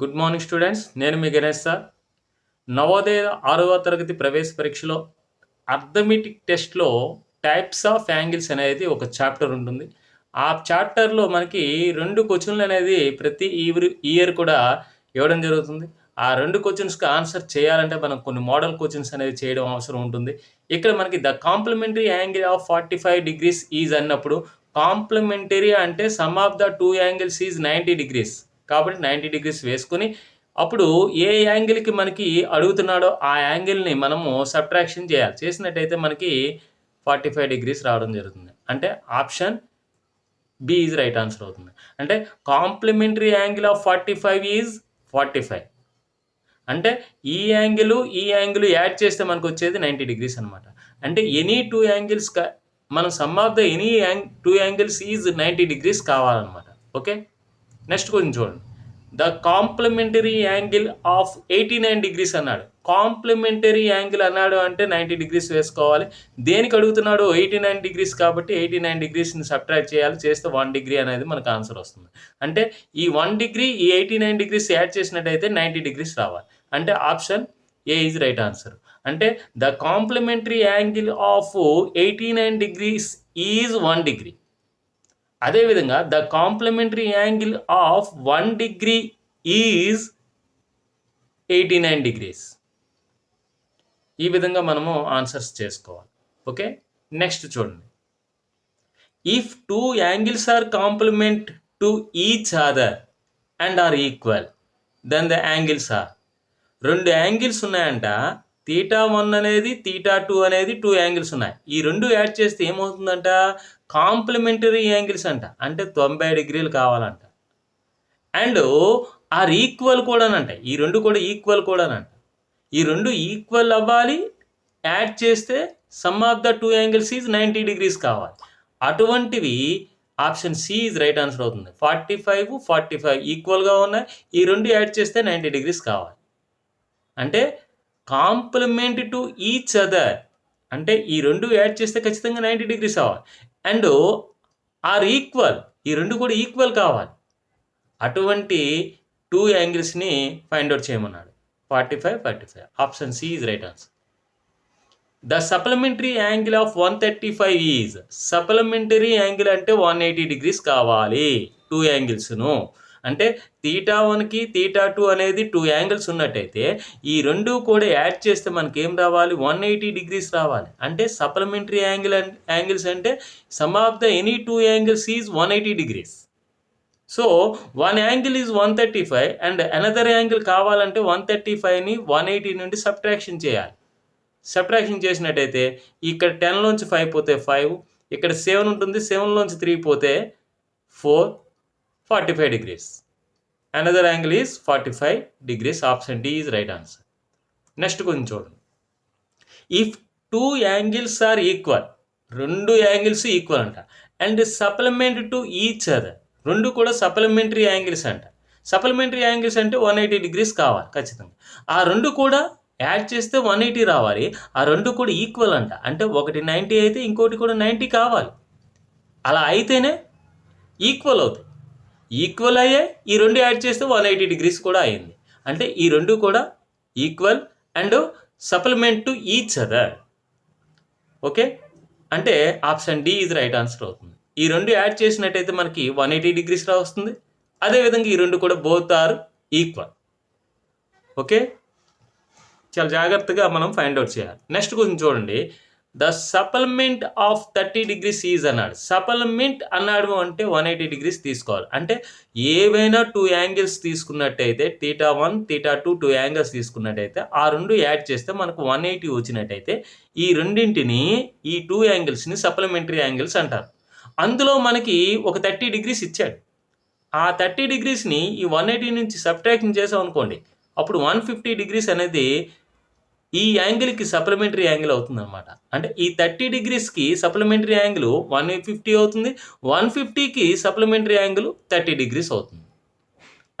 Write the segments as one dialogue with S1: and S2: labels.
S1: Good morning students నేను మీ Ganesh sir. Navodaya ఆరవ తరగతి ప్రవేశ పరీక్షలో అర్థమెటిక్ టెస్ట్లో టైప్స్ ఆఫ్ యాంగిల్స్ అనేది ఒక చాప్టర్ ఉంటుంది. ఆ చాప్టర్లో మనకి రెండు క్వశ్చన్లు అనేది ప్రతి ఇయర్ ఇయర్ కూడా ఇవ్వడం జరుగుతుంది. ఆ రెండు క్వశ్చన్స్కి ఆన్సర్ చేయాలంటే మనం కొన్ని మోడల్ క్వశ్చన్స్ అనేది చేయడం అవసరం ఉంటుంది. ఇక్కడ మనకి the complementary angle of forty five degrees is అన్నప్పుడు కాంప్లిమెంటరీ అంటే sum of the two angles is ninety degrees కాబట్టి నైంటీ డిగ్రీస్ వేసుకుని అప్పుడు ఏ యాంగిల్కి మనకి అడుగుతున్నాడో ఆ యాంగిల్ని మనము సబ్ట్రాక్షన్ చేయాలి. చేసినట్టయితే మనకి ఫార్టీ ఫైవ్ డిగ్రీస్ రావడం జరుగుతుంది. అంటే option B is right answer అవుతుంది. అంటే complementary angle of forty five is forty five. అంటే ఈ యాంగిల్ ఈ యాంగిల్ యాడ్ చేస్తే మనకు వచ్చేది నైంటీ డిగ్రీస్ అనమాట అంటే ఎనీ టూ యాంగిల్స్ మనం sum of the any angle two angles is ninety degrees కావాలన్నమాట. ఓకే? నెక్స్ట్ కొంచెం చూడండి. The complementary angle of eighty nine degrees అన్నాడు. కాంప్లిమెంటరీ యాంగిల్ అన్నాడు అంటే నైంటీ డిగ్రీస్ వేసుకోవాలి. దేనికి అడుగుతున్నాడు? ఎయిటీ నైన్ డిగ్రీస్ కాబట్టి ఎయిటీ నైన్ డిగ్రీస్ని సబ్ట్రాక్ట్ చేయాలి. చేస్తే వన్ డిగ్రీ అనేది మనకు ఆన్సర్ వస్తుంది. అంటే ఈ వన్ డిగ్రీ ఈ ఎయిటీ నైన్ డిగ్రీస్ యాడ్ చేసినట్టయితే నైంటీ డిగ్రీస్ రావాలి. అంటే option A is right answer అంటే the complementary angle of eighty nine degrees is one degree అదేవిధంగా the complementary angle of one degree is eighty nine degrees. ఈ విధంగా మనము answers చేసుకోవాలి. Okay? Next చూడండి. If two angles are complement to each other and are equal then the angles are రెండు angles ఉన్నాయంట. Theta one అనేది theta two అనేది two angles ఉన్నాయి. ఈ రెండు యాడ్ చేస్తే ఏమవుతుందంట? కాంప్లిమెంటరీ యాంగిల్స్ అంట. అంటే తొంభై డిగ్రీలు కావాలంట. అండ్ ఆర్ ఈక్వల్ కూడానంట ఈ రెండు కూడా ఈక్వల్ కూడానంట ఈ రెండు ఈక్వల్ అవ్వాలి. యాడ్ చేస్తే sum of the two angles is ninety degrees కావాలి. అటువంటివి option C is right answer అవుతుంది. ఫార్టీ ఫైవ్ ఫార్టీ ఫైవ్ ఈక్వల్గా ఉన్నాయి. ఈ రెండు యాడ్ చేస్తే నైంటీ డిగ్రీస్ కావాలి. అంటే కాంప్లిమెంట్ టు ఈచ్ అదర్ అంటే ఈ రెండు యాడ్ చేస్తే ఖచ్చితంగా నైంటీ డిగ్రీస్ అవ్వాలి. అండ్ ఆర్ ఈక్వల్ ఈ రెండు కూడా ఈక్వల్ కావాలి. అటువంటి టూ యాంగిల్స్ని ఫైండ్ అవుట్ చేయమన్నాడు. Forty five forty five option C is right answer the supplementary angle of one thirty five is supplementary angle అంటే వన్ ఎయిటీ డిగ్రీస్ కావాలి. టూ యాంగిల్స్ను అంటే తీటా వన్కి తీటా టూ అనేది టూ యాంగిల్స్ ఉన్నట్టయితే ఈ రెండు కూడా యాడ్ చేస్తే మనకి ఏం రావాలి? వన్ ఎయిటీ డిగ్రీస్ రావాలి. అంటే సప్లిమెంటరీ యాంగిల్ యాంగిల్స్ అంటే sum of the any two angles is one eighty degrees. So one angle is one thirty five and another angle కావాలంటే వన్ థర్టీ ఫైవ్ని వన్ ఎయిటీ నుండి సబ్ట్రాక్షన్ చేయాలి. Subtraction చేసినట్టయితే ఇక్కడ టెన్లోంచి ఫైవ్ పోతే ఫైవ్ ఇక్కడ సెవెన్ ఉంటుంది సెవెన్లోంచి త్రీ పోతే four forty five degrees angle angle is forty five degrees option right is right answer next కొంచెం చూడండి. If two angles are equal రెండు యాంగిల్స్ ఈక్వల్ అంట. And supplement to each other రెండు కూడా సప్లిమెంటరీ యాంగిల్స్ అంట. Supplementary angles అంటే one eighty degrees కావాలి ఖచ్చితంగా. ఆ రెండు కూడా యాడ్ చేస్తే వన్ ఎయిటీ రావాలి ఆ రెండు కూడా ఈక్వల్ అంట. అంటే ఒకటి నైంటీ అయితే ఇంకోటి కూడా నైంటీ కావాలి. అలా అయితేనే ఈక్వల్ అవుతాయి. ఈక్వల్ అయ్యే ఈ రెండు యాడ్ చేస్తే వన్ ఎయిటీ డిగ్రీస్ కూడా అయింది అంటే ఈ రెండు కూడా equal and supplement to each other. Okay? అంటే ఆప్షన్ డి ఇది రైట్ ఆన్సర్ అవుతుంది. ఈ రెండు యాడ్ చేసినట్టయితే మనకి వన్ ఎయిటీ డిగ్రీస్ రా వస్తుంది. అదేవిధంగా ఈ రెండు కూడా బోత్ ఆర్ ఈక్వల్. ఓకే? చాలా జాగ్రత్తగా మనం ఫైండ్ అవుట్ చేయాలి. నెక్స్ట్ కొంచెం చూడండి. The supplement of thirty degrees is అన్నాడు. సప్లిమెంట్ అన్నాడు అంటే వన్ ఎయిటీ డిగ్రీస్ తీసుకోవాలి. అంటే ఏవైనా టూ యాంగిల్స్ తీసుకున్నట్టయితే theta one theta two two angles తీసుకున్నట్టయితే ఆ రెండు యాడ్ చేస్తే మనకు వన్ ఎయిటీ వచ్చినట్టయితే ఈ రెండింటిని ఈ టూ యాంగిల్స్ని సప్లిమెంటరీ యాంగిల్స్ అంటారు. అందులో మనకి ఒక థర్టీ డిగ్రీస్ ఇచ్చాడు. ఆ థర్టీ డిగ్రీస్ని ఈ వన్ ఎయిటీ నుంచి సబ్ట్రాక్షన్ చేసాం అనుకోండి అప్పుడు వన్ ఫిఫ్టీ డిగ్రీస్ అనేది ఈ యాంగిల్కి సప్లిమెంటరీ యాంగిల్ అవుతుంది అనమాట అంటే ఈ థర్టీ డిగ్రీస్కి సప్లిమెంటరీ యాంగిల్ వన్ ఫిఫ్టీ అవుతుంది వన్ ఫిఫ్టీకి సప్లిమెంటరీ యాంగిల్ థర్టీ డిగ్రీస్ అవుతుంది.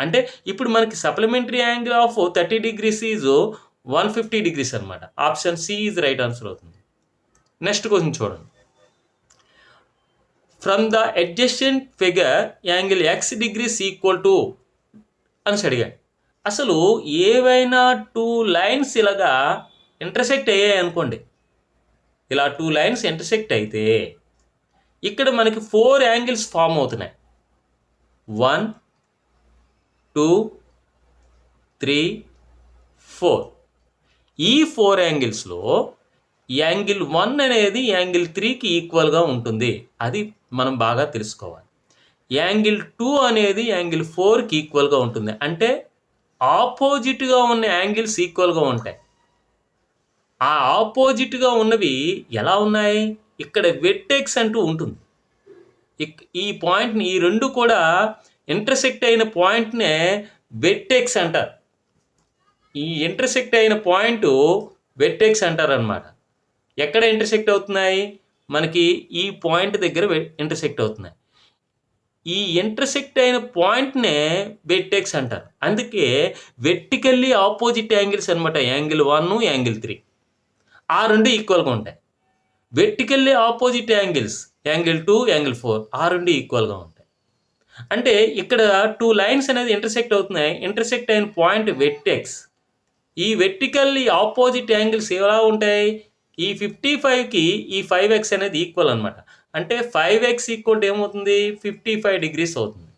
S1: అంటే ఇప్పుడు మనకి supplementary angle of thirty degrees is one fifty degrees అనమాట option C is right answer అవుతుంది. నెక్స్ట్ క్వశ్చన్ చూడండి. From the adjacent figure angle X degrees equal to అని అడిగాడు అసలు ఏవైనా టూ లైన్స్ ఇలాగా ఇంటర్సెక్ట్ అయ్యాయి అనుకోండి. ఇలా టూ లైన్స్ ఇంటర్సెక్ట్ అయితే ఇక్కడ మనకి ఫోర్ యాంగిల్స్ ఫామ్ అవుతున్నాయి. One two three four. ఈ ఫోర్ యాంగిల్స్లో యాంగిల్ వన్ అనేది యాంగిల్ త్రీకి ఈక్వల్గా ఉంటుంది. అది మనం బాగా తెలుసుకోవాలి. యాంగిల్ టూ అనేది యాంగిల్ ఫోర్కి ఈక్వల్గా ఉంటుంది. అంటే ఆపోజిట్గా ఉన్న యాంగిల్స్ ఈక్వల్గా ఉంటాయి. ఆ ఆపోజిట్గా ఉన్నవి ఎలా ఉన్నాయి? ఇక్కడ వెట్టెక్స్ అంటూ ఉంటుంది. ఈ పాయింట్ని ఈ రెండు కూడా ఇంటర్సెక్ట్ అయిన పాయింట్నే వెట్టెక్స్ అంటారు. ఈ ఇంటర్సెక్ట్ అయిన పాయింట్ వెట్టెక్స్ అంటారు అనమాట ఎక్కడ ఇంటర్సెక్ట్ అవుతున్నాయి? మనకి ఈ పాయింట్ దగ్గర ఇంటర్సెక్ట్ అవుతున్నాయి. ఈ ఇంటర్సెక్ట్ అయిన పాయింట్నే వెట్టెక్స్ అంటారు. అందుకే వెర్టికల్లీ ఆపోజిట్ యాంగిల్స్ అనమాట యాంగిల్ వన్ యాంగిల్ త్రీ ఆ రెండు ఈక్వల్గా ఉంటాయి. Vertically opposite angles angle two angle four ఆ రెండు ఈక్వల్గా ఉంటాయి. అంటే ఇక్కడ టూ లైన్స్ అనేది ఇంటర్సెక్ట్ అవుతున్నాయి. ఇంటర్సెక్ట్ అయిన పాయింట్ వెట్టెక్స్ ఈ వెట్టికల్లీ ఆపోజిట్ యాంగిల్స్ ఎలా ఉంటాయి? ఈ ఫిఫ్టీ ఫైవ్కి ఈ ఫైవ్ ఎక్స్ అనేది ఈక్వల్ అనమాట అంటే ఫైవ్ ఎక్స్ ఈక్వల్ ఏమవుతుంది? ఫిఫ్టీ ఫైవ్ డిగ్రీస్ అవుతుంది.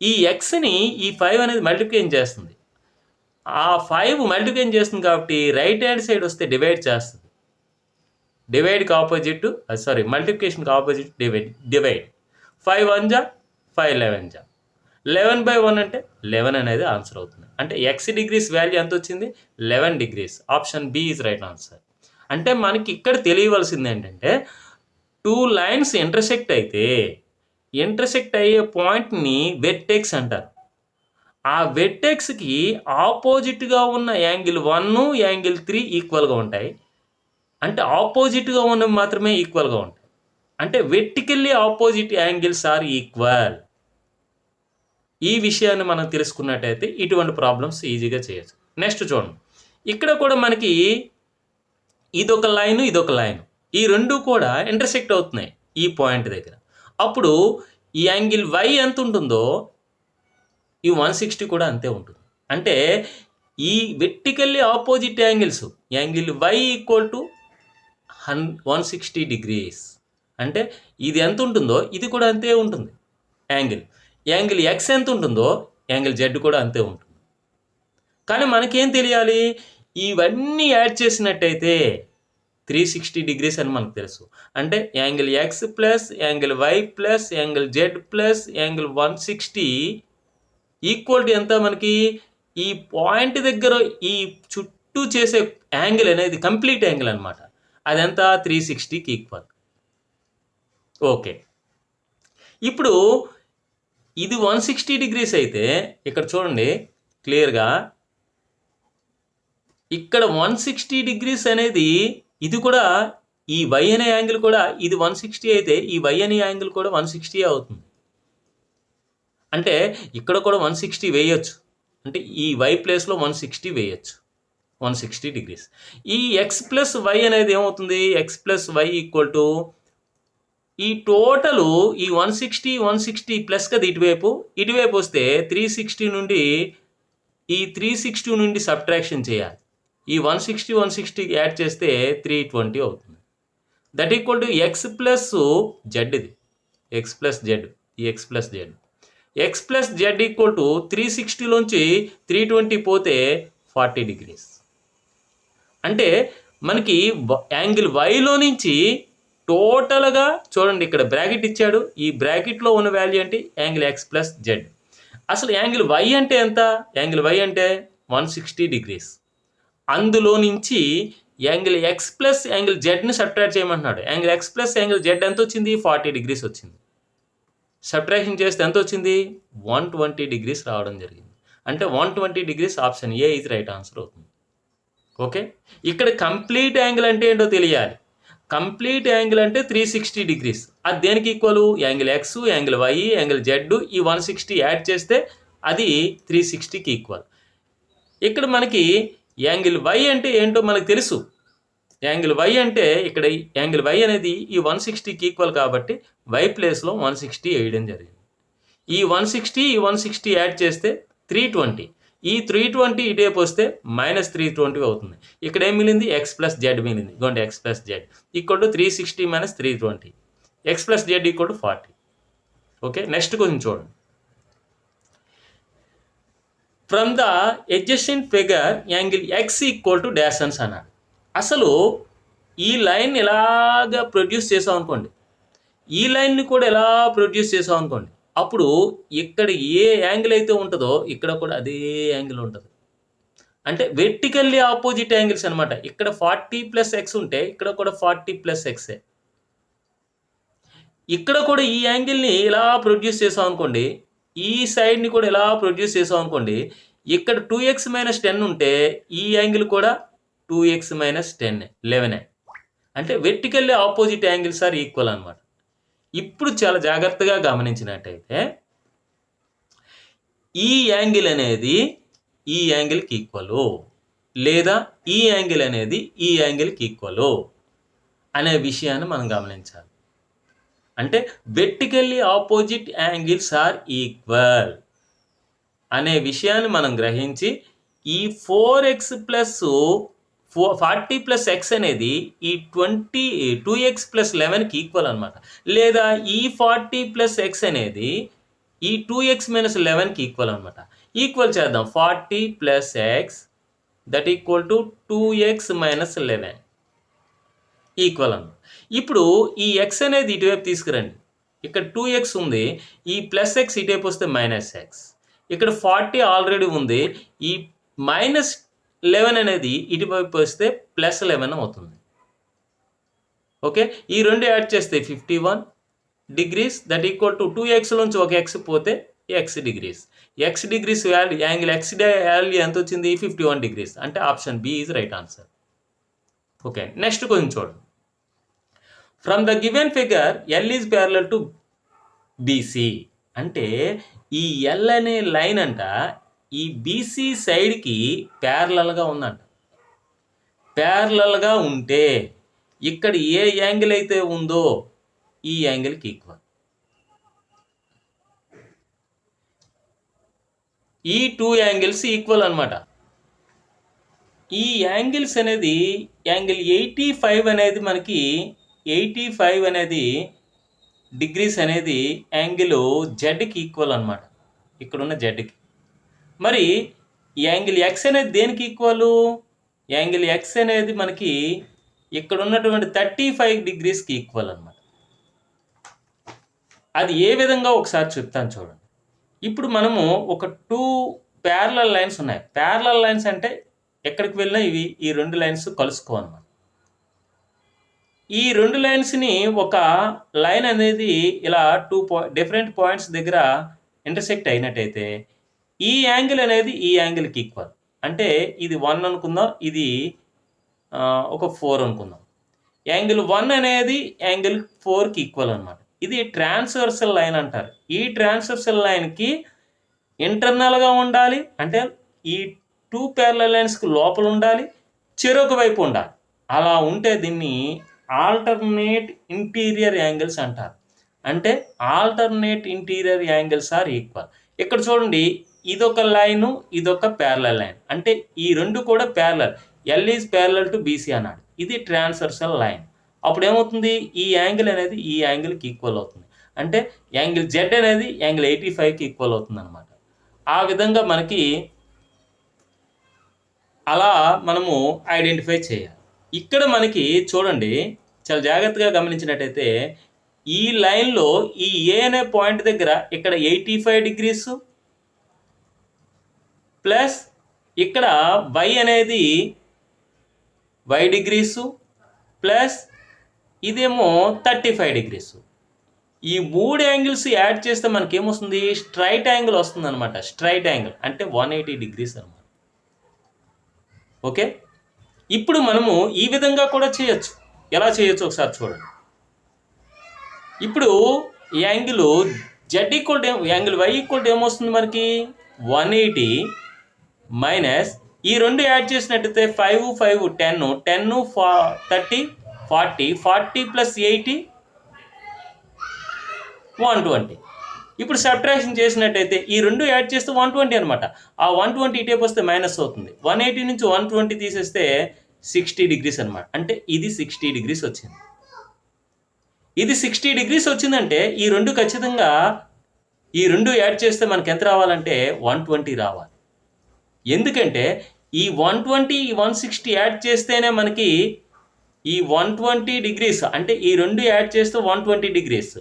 S1: ఈ ఎక్స్ని ఈ ఫైవ్ అనేది మల్టిప్లికేషన్ చేస్తుంది. ఆ ఫైవ్ మల్టిప్లికేషన్ చేస్తుంది కాబట్టి రైట్ హ్యాండ్ సైడ్ వస్తే డివైడ్ చేస్తుంది. డివైడ్కి opposite sorry మల్టిప్లికేషన్కి opposite divide divide five one జా ఫైవ్ లెవెన్ జా లెవెన్ బై వన్ అంటే లెవెన్ అనేది ఆన్సర్ అవుతుంది. అంటే ఎక్స్ డిగ్రీస్ వాల్యూ ఎంత వచ్చింది? Eleven degrees option B is right answer అంటే మనకి ఇక్కడ తెలియవలసింది ఏంటంటే టూ లైన్స్ ఇంటర్సెక్ట్ అయితే ఇంటర్సెక్ట్ అయ్యే పాయింట్ని వెట్టెక్స్ అంటారు. ఆ వెట్టెక్స్కి ఆపోజిట్గా ఉన్న యాంగిల్ వన్ యాంగిల్ త్రీ ఈక్వల్గా ఉంటాయి. అంటే ఆపోజిట్గా ఉన్నవి మాత్రమే ఈక్వల్గా ఉంటాయి. అంటే వెట్టికెళ్ళి ఆపోజిట్ యాంగిల్స్ ఆర్ ఈక్వల్ ఈ విషయాన్ని మనం తెలుసుకున్నట్టయితే ఇటువంటి ప్రాబ్లమ్స్ ఈజీగా చేయొచ్చు. నెక్స్ట్ చూడండి. ఇక్కడ కూడా మనకి ఇదొక లైన్ ఇదొక లైన్ ఈ రెండు కూడా ఇంటర్సెక్ట్ అవుతున్నాయి ఈ పాయింట్ దగ్గర. అప్పుడు ఈ యాంగిల్ వై ఎంత ఉంటుందో ఈ వన్ సిక్స్టీ కూడా అంతే ఉంటుంది. అంటే ఈ vertically opposite angles angle Y equal to hun one sixty degrees అంటే ఇది ఎంత ఉంటుందో ఇది కూడా అంతే ఉంటుంది యాంగిల్ యాంగిల్ ఎక్స్ ఎంత ఉంటుందో యాంగిల్ జెడ్ కూడా అంతే ఉంటుంది. కానీ మనకేం తెలియాలి? ఇవన్నీ యాడ్ చేసినట్టయితే త్రీ సిక్స్టీ డిగ్రీస్ అని మనకు తెలుసు. అంటే angle X plus angle Y plus angle Z plus angle one sixty equal to ఎంత మనకి? ఈ పాయింట్ దగ్గర ఈ చుట్టూ చేసే యాంగిల్ అనేది కంప్లీట్ యాంగిల్ అనమాట అదంతా? త్రీ సిక్స్టీకి ఈక్వల్ ఓకే. ఇప్పుడు ఇది వన్ సిక్స్టీ డిగ్రీస్ అయితే ఇక్కడ చూడండి క్లియర్గా. ఇక్కడ వన్ సిక్స్టీ డిగ్రీస్ అనేది ఇది కూడా ఈ వై అనే యాంగిల్ కూడా ఇది వన్ సిక్స్టీ అయితే ఈ వై అనే యాంగిల్ కూడా వన్ సిక్స్టీ అవుతుంది. అంటే ఇక్కడ కూడా వన్ సిక్స్టీ వేయచ్చు. అంటే ఈ వై ప్లేస్లో వన్ సిక్స్టీ వేయచ్చు. వన్ సిక్స్టీ డిగ్రీస్ ఈ ఎక్స్ ప్లస్ వై అనేది ఏమవుతుంది? X plus Y equal to ఈ టోటలు ఈ one sixty one sixty plus కదా ఇటువైపు? ఇటువైపు వస్తే త్రీ సిక్స్టీ నుండి ఈ త్రీ సిక్స్టీ నుండి సబ్ట్రాక్షన్ చేయాలి. ఈ one sixty one sixty add చేస్తే త్రీ ట్వంటీ అవుతుంది. That equal to X plus Z ఇది. ఎక్స్ ప్లస్ జెడ్ ఈ X plus Z X plus Z equal to three సిక్స్టీలోంచి three twenty పోతే ఫార్టీ డిగ్రీస్ అంటే మనకి యాంగిల్ వైలో నుంచి టోటల్గా చూడండి ఇక్కడ బ్రాకెట్ ఇచ్చాడు. ఈ బ్రాకెట్లో ఉన్న వాల్యూ అంటే యాంగిల్ ఎక్స్ ప్లస్ జెడ్ అసలు యాంగిల్ వై అంటే ఎంత? యాంగిల్ వై అంటే వన్ సిక్స్టీ డిగ్రీస్ అందులో నుంచి యాంగిల్ ఎక్స్ ప్లస్ యాంగిల్ జెడ్ని సబ్ట్రాక్ట్ చేయమంటున్నాడు. Angle X plus angle Z ఎంత వచ్చింది? ఫార్టీ డిగ్రీస్ వచ్చింది. సబ్ట్రాక్షన్ చేస్తే ఎంత వచ్చింది? వన్ ట్వంటీ డిగ్రీస్ రావడం జరిగింది. అంటే one twenty degrees option A ఇది రైట్ ఆన్సర్ అవుతుంది. ఓకే? ఇక్కడ కంప్లీట్ యాంగిల్ అంటే ఏంటో తెలియాలి. కంప్లీట్ యాంగిల్ అంటే త్రీ సిక్స్టీ డిగ్రీస్. అది దేనికి equal angle X angle Y angle Z ఈ వన్ సిక్స్టీ యాడ్ చేస్తే అది త్రీ సిక్స్టీకి ఈక్వల్ ఇక్కడ మనకి యాంగిల్ వై అంటే ఏంటో మనకు తెలుసు. యాంగిల్ వై అంటే ఇక్కడ యాంగిల్ వై అనేది ఈ వన్ సిక్స్టీకి ఈక్వల్ కాబట్టి వై ప్లేస్లో వన్ సిక్స్టీ వేయడం జరిగింది. ఈ వన్ సిక్స్టీ ఈ వన్ సిక్స్టీ యాడ్ చేస్తే త్రీ ట్వంటీ ఈ త్రీ ట్వంటీ ఇటేపు వస్తే మైనస్ త్రీ ట్వంటీ అవుతుంది. ఇక్కడ ఏం మిగిలింది? ఎక్స్ ప్లస్ జెడ్ మిగిలింది. ఇదిగోండి X plus Z equal to three sixty minus three twenty X plus Z equal to forty okay next కొంచెం చూడండి. From the adjacent figure angle X equal to డ్యాసన్స్ అన్నాడు. అసలు ఈ లైన్ ఎలాగా ప్రొడ్యూస్ చేసాం అనుకోండి. ఈ లైన్ని కూడా ఎలా ప్రొడ్యూస్ చేసాం అనుకోండి. అప్పుడు ఇక్కడ ఏ యాంగిల్ అయితే ఉంటుందో ఇక్కడ కూడా అదే యాంగిల్ ఉంటుంది. అంటే వెర్టికల్లీ ఆపోజిట్ యాంగిల్స్ అనమాట ఇక్కడ ఫార్టీ ప్లస్ ఎక్స్ ఉంటే ఇక్కడ కూడా ఫార్టీ ప్లస్ ఎక్సే ఇక్కడ కూడా ఈ యాంగిల్ని ఇలా ప్రొడ్యూస్ చేసాం అనుకోండి. ఈ సైడ్ని కూడా ఇలా ప్రొడ్యూస్ చేసాం అనుకోండి ఇక్కడ టూ ఎక్స్ మైనస్ టెన్ ఉంటే ఈ యాంగిల్ కూడా టూ ఎక్స్ మైనస్ టెన్ లెవెనే అంటే vertically opposite angles are equal అనమాట ఇప్పుడు చాలా జాగ్రత్తగా గమనించినట్టయితే ఈ యాంగిల్ అనేది ఈ యాంగిల్కి ఈక్వల్ లేదా ఈ యాంగిల్ అనేది ఈ యాంగిల్కి ఈక్వల్ అనే విషయాన్ని మనం గమనించాలి. అంటే vertically opposite angles are equal అనే విషయాన్ని మనం గ్రహించి ఈ ఫోర్ ఎక్స్ ప్లస్ ఫో ఫార్టీ ప్లస్ ఎక్స్ అనేది ఈ ట్వంటీ టూ ఎక్స్ ప్లస్ లెవెన్కి ఈక్వల్ అనమాట లేదా ఈ ఫార్టీ ప్లస్ ఎక్స్ అనేది ఈ టూ ఎక్స్ మైనస్ లెవెన్కి ఈక్వల్ అనమాట ఈక్వల్ చేద్దాం. Forty plus X that equal to two X minus eleven. Equal అన్న ఇప్పుడు ఈ ఎక్స్ అనేది ఇటువైపు తీసుకురండి. ఇక్కడ టూ ఎక్స్ ఉంది. ఈ ప్లస్ ఎక్స్ ఇటువైపు వస్తే మైనస్ ఎక్స్ ఇక్కడ ఫార్టీ ఆల్రెడీ ఉంది. ఈ మైనస్ లెవెన్ అనేది ఇటువైపు వస్తే ప్లస్ లెవెన్ అవుతుంది. ఓకే ఈ రెండు యాడ్ చేస్తే fifty one degrees that equal to two X నుంచి ఒక ఎక్స్ పోతే X degrees X degrees value angle X value ఎంత వచ్చింది? ఫిఫ్టీ వన్ డిగ్రీస్ అంటే option B is right answer okay next కొంచెం చూడండి. From the given figure L is parallel to BC అంటే ఈ ఎల్ అనే లైన్ అంట ఈ బీసీ సైడ్కి ప్యారలల్గా ఉందంట. ప్యారలల్గా ఉంటే ఇక్కడ ఏ యాంగిల్ అయితే ఉందో ఈ యాంగిల్కి ఈక్వల్ ఈ టూ యాంగిల్స్ ఈక్వల్ అనమాట ఈ యాంగిల్స్ అనేది యాంగిల్ ఎయిటీ ఫైవ్ అనేది మనకి ఎయిటీ ఫైవ్ అనేది డిగ్రీస్ అనేది యాంగిల్ జెడ్కి ఈక్వల్ అనమాట ఇక్కడున్న జెడ్కి. మరి యాంగిల్ ఎక్స్ అనేది దేనికి ఈక్వల్? యాంగిల్ ఎక్స్ అనేది మనకి ఇక్కడ ఉన్నటువంటి థర్టీ ఫైవ్ డిగ్రీస్కి ఈక్వల్ అనమాట అది ఏ విధంగా ఒకసారి చెప్తాను చూడండి. ఇప్పుడు మనము ఒక టూ ప్యారలల్ లైన్స్ ఉన్నాయి. ప్యారలల్ లైన్స్ అంటే ఎక్కడికి వెళ్ళినా ఇవి ఈ రెండు లైన్స్ కలుసుకోవన్నమాట ఈ రెండు లైన్స్ని ఒక లైన్ అనేది ఇలా టూ పాయింట్ డిఫరెంట్ పాయింట్స్ దగ్గర ఇంటర్సెక్ట్ అయినట్టయితే ఈ యాంగిల్ అనేది ఈ యాంగిల్కి ఈక్వల్ అంటే ఇది వన్ అనుకుందాం ఇది ఒక ఫోర్ అనుకుందాం. యాంగిల్ వన్ అనేది యాంగిల్ ఫోర్కి ఈక్వల్ అనమాట ఇది ట్రాన్స్వర్సల్ లైన్ అంటారు. ఈ ట్రాన్స్వర్సల్ లైన్కి ఇంటర్నల్గా ఉండాలి అంటే ఈ టూ ప్యారల లైన్స్కి లోపల ఉండాలి చెరొక వైపు ఉండాలి. అలా ఉంటే దీన్ని ఆల్టర్నేట్ ఇంటీరియర్ యాంగిల్స్ అంటారు. అంటే alternate interior angles are equal. ఇక్కడ చూడండి ఇదొక లైను ఇదొక ప్యారలల్ లైన్. అంటే ఈ రెండు కూడా parallel. L is parallel to BC అన్నాడు. ఇది ట్రాన్సర్సల్ లైన్. అప్పుడు ఏమవుతుంది ఈ యాంగిల్ అనేది ఈ యాంగిల్కి ఈక్వల్ అవుతుంది. అంటే యాంగిల్ జెడ్ అనేది యాంగిల్ ఎయిటీ ఫైవ్కి ఈక్వల్ అవుతుంది అనమాట ఆ విధంగా మనకి అలా మనము ఐడెంటిఫై చేయాలి. ఇక్కడ మనకి చూడండి చాలా జాగ్రత్తగా గమనించినట్టయితే ఈ లైన్లో ఈ ఏ అనే పాయింట్ దగ్గర ఇక్కడ ఎయిటీ ఫైవ్ డిగ్రీస్ ప్లస్ ఇక్కడ వై అనేది వై డిగ్రీసు ప్లస్ ఇదేమో థర్టీ ఫైవ్ డిగ్రీస్ ఈ మూడు యాంగిల్స్ యాడ్ చేస్తే మనకి ఏమొస్తుంది స్ట్రైట్ యాంగిల్ వస్తుంది అనమాట స్ట్రైట్ యాంగిల్ అంటే వన్ ఎయిటీ డిగ్రీస్ అనమాట ఓకే ఇప్పుడు మనము ఈ విధంగా కూడా చేయొచ్చు. ఎలా చేయొచ్చు ఒకసారి చూడండి. ఇప్పుడు angle Z equal angle Y equal ఏమొస్తుంది మనకి. వన్ ఎయిటీ మైనస్ ఈ రెండు యాడ్ చేసినట్టయితే ఫైవ్ ఫైవ్ టెన్ టెన్ ఫా thirty forty forty plus eighty one twenty ఇప్పుడు సబ్ట్రాక్షన్ చేసినట్టయితే ఈ రెండు యాడ్ చేస్తే వన్ ట్వంటీ అనమాట ఆ వన్ ట్వంటీ ఇటేపు వస్తే మైనస్ అవుతుంది. వన్ ఎయిటీ నుంచి వన్ ట్వంటీ తీసేస్తే సిక్స్టీ డిగ్రీస్ అనమాట అంటే ఇది సిక్స్టీ డిగ్రీస్ వచ్చింది. ఇది సిక్స్టీ డిగ్రీస్ వచ్చిందంటే ఈ రెండు ఖచ్చితంగా ఈ రెండు యాడ్ చేస్తే మనకి ఎంత రావాలంటే వన్ ట్వంటీ రావాలి. ఎందుకంటే ఈ వన్ ట్వంటీ ఈ వన్ సిక్స్టీ యాడ్ చేస్తేనే మనకి ఈ వన్ ట్వంటీ డిగ్రీస్ అంటే ఈ రెండు యాడ్ చేస్తే వన్ ట్వంటీ డిగ్రీస్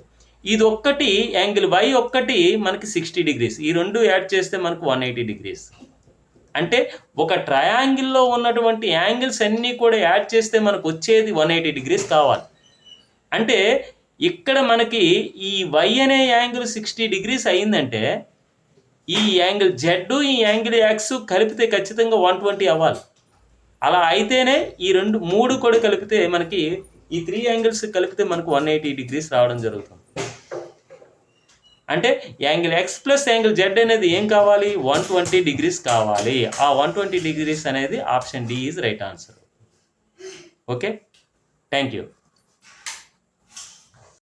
S1: ఇది ఒక్కటి యాంగిల్ వై ఒక్కటి మనకి సిక్స్టీ డిగ్రీస్ ఈ రెండు యాడ్ చేస్తే మనకు వన్ ఎయిటీ డిగ్రీస్ అంటే ఒక ట్రయాంగిల్లో ఉన్నటువంటి యాంగిల్స్ అన్నీ కూడా యాడ్ చేస్తే మనకు వచ్చేది వన్ ఎయిటీ డిగ్రీస్ కావాలి. అంటే ఇక్కడ మనకి ఈ వై అనే యాంగిల్ సిక్స్టీ డిగ్రీస్ అయిందంటే ఈ యాంగిల్ జెడ్ ఈ యాంగిల్ యాక్స్ కలిపితే ఖచ్చితంగా వన్ ట్వంటీ అవ్వాలి. అలా అయితేనే ఈ రెండు మూడు కూడా కలిపితే మనకి ఈ త్రీ యాంగిల్స్ కలిపితే మనకు వన్ ఎయిటీ డిగ్రీస్ రావడం జరుగుతుంది. అంటే angle X plus angle Z అనేది ఏం కావాలి? వన్ ట్వంటీ డిగ్రీస్ కావాలి. ఆ వన్ ట్వంటీ డిగ్రీస్ అనేది option D is right answer. Okay? Thank you